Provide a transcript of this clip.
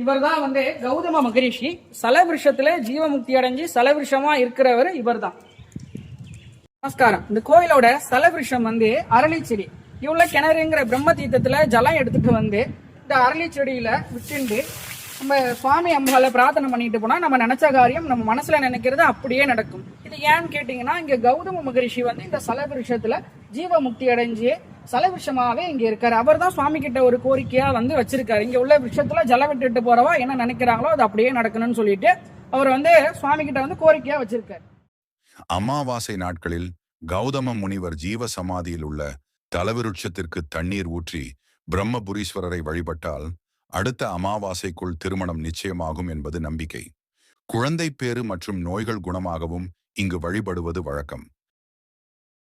இவர் தான் வந்து கௌதம மகரிஷி. சலவிருஷத்துல ஜீவமுக்தி அடைஞ்சு சலவிருஷமா இருக்கிறவர் இவர் தான் நமஸ்காரம். இந்த கோயிலோட சலவிருஷம் வந்து அரளிச்செடி. இவ்வளோ கிணறுங்கிற பிரம்ம தீர்த்தத்துல ஜலம் எடுத்துட்டு வந்து இந்த அரளிச்செடியில் விட்டுண்டு நம்ம சுவாமி அம்பால பிரார்த்தனை பண்ணிட்டு போனா நம்ம நினைச்ச காரியம் நம்ம மனசுல நினைக்கிறது அப்படியே நடக்கும். இது ஏன்னு கேட்டீங்கன்னா இங்க கௌதம மகரிஷி வந்து இந்த சலவிருஷத்துல ஜீவ முக்தி அடைஞ்சு சலவிருஷமாவே இங்க இருக்காரு. அவர் தான் சுவாமி கிட்ட ஒரு கோரிக்கையா வந்து வச்சிருக்காரு. இங்க உள்ள விஷயத்துல ஜல விட்டுட்டு போறவா என்ன நினைக்கிறாங்களோ அது அப்படியே நடக்கணும்னு சொல்லிட்டு அவர் வந்து சுவாமி கிட்ட வந்து கோரிக்கையா வச்சிருக்காரு. அமாவாசை நாட்களில் கௌதம முனிவர் ஜீவ சமாதியில் உள்ள தலவிருட்சத்திற்கு தண்ணீர் ஊற்றி பிரம்மபுரீஸ்வரரை வழிபட்டால் அடுத்த அமாவாசைக்குள் திருமணம் நிச்சயமாகும் என்பது நம்பிக்கை. குழந்தை பேறு மற்றும் நோய்கள் குணமாகவும் இங்கு வழிபடுவது வழக்கம்.